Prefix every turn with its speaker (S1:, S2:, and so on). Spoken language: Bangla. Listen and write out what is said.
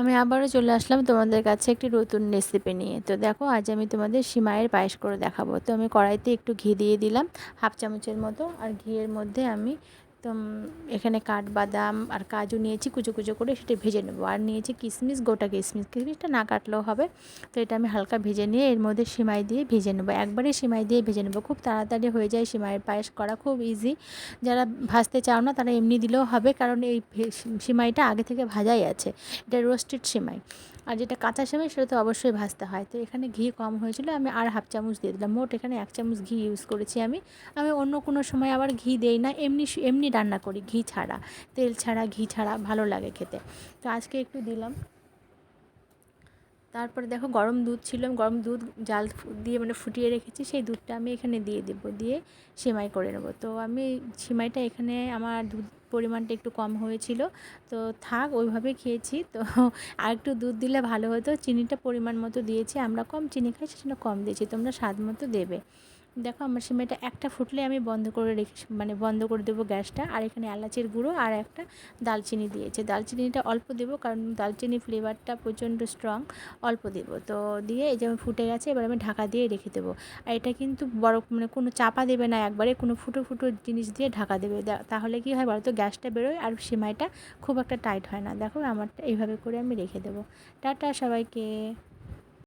S1: আমি আবারও চলে আসলাম তোমাদের কাছে একটি নতুন রেসিপি নিয়ে। তো দেখো, আজ আমি তোমাদের সিমাইয়ের পায়েস করে দেখাবো। তো আমি কড়াইতে একটু ঘি দিয়ে দিলাম, হাফ চামচের মতো, আর ঘিয়ের মধ্যে আমি তো এখানে কাঠবাদাম আর কাজু নিয়েছি, কুচো কুচো করে সেটা ভেজে নেব। আর নিয়েছি কিশমিশ গোটা কিশমিশ কিশমিশটা না কাটলেও হবে, তো এটা আমি হালকা ভেজে নিয়ে এর মধ্যে সিমাই দিয়ে ভেজে নেব। একবারে সিমাই দিয়ে ভেজে নেব। খুব তাড়াতাড়ি হয়ে যায় সিমাইয়ের পায়েস করা, খুব ইজি যারা ভাজতে চাও না, তারা এমনি দিলেও হবে, কারণ এই সিমাইটা আগে থেকে ভাজাই আছে। এটা রোস্টেড সিমাই। আর যেটা কাঁচা সেমাই, সেটা তো অবশ্যই ভাজতে হয়। তো এখানে ঘি কম হয়েছিল, আমি আর হাফ চামচ দিয়ে দিলাম। মোট এখানে এক চামচ ঘি ইউজ করেছি আমি। আমি অন্য কোনো সময় আবার ঘি দেই না। এমনি এমনি রান্না করি, ঘি ছাড়া। তেল ছাড়া, ঘি ছাড়া ভালো লাগে খেতে। তো আজকে একটু দিলাম। তারপরে দেখো গরম দুধ ছিল, গরম দুধ জাল দিয়ে মানে ফুটিয়ে রেখেছি, সেই দুধটা আমি এখানে দিয়ে দেবো, দিয়ে সেমাই করে নেব। তো আমি সেমাইটা এখানে আমার দুধ পরিমাণটা একটু কম হয়েছিল, তো থাক ওইভাবে খেয়েছি। তো আর একটু দুধ দিলে ভালো হতো, চিনিটা পরিমাণ মতো দিয়েছি, আমরা কম চিনি খাই, সেজন্য কম দিয়েছি, তোমরা স্বাদ মতো দেবে। দেখো, আমার সিমেটা একটা ফুটলে আমি বন্ধ করে রেখে মানে বন্ধ করে দেবো গ্যাসটা। আর এখানে এলাচের গুঁড়ো আর একটা দালচিনি দিয়েছে। দালচিনিটা অল্প দেবো কারণ দালচিনি ফ্লেভারটা প্রচণ্ড স্ট্রং অল্প দেবো। তো দিয়ে এই যে আমি ফুটে গেছে, এবার আমি ঢাকা দিয়ে রেখে দেবো। আর এটা কিন্তু বড় মানে কোনো চাপা দেবে না একবারে, কোনো ফুটো ফুটো জিনিস দিয়ে ঢাকা দেবে। তাহলে কি হয় বলো তো গ্যাসটা বেরোয় আর সিমাইটা খুব একটা টাইট হয় না। দেখো, আমারটা এইভাবে করে আমি রেখে দেবো। টাটা সবাইকে।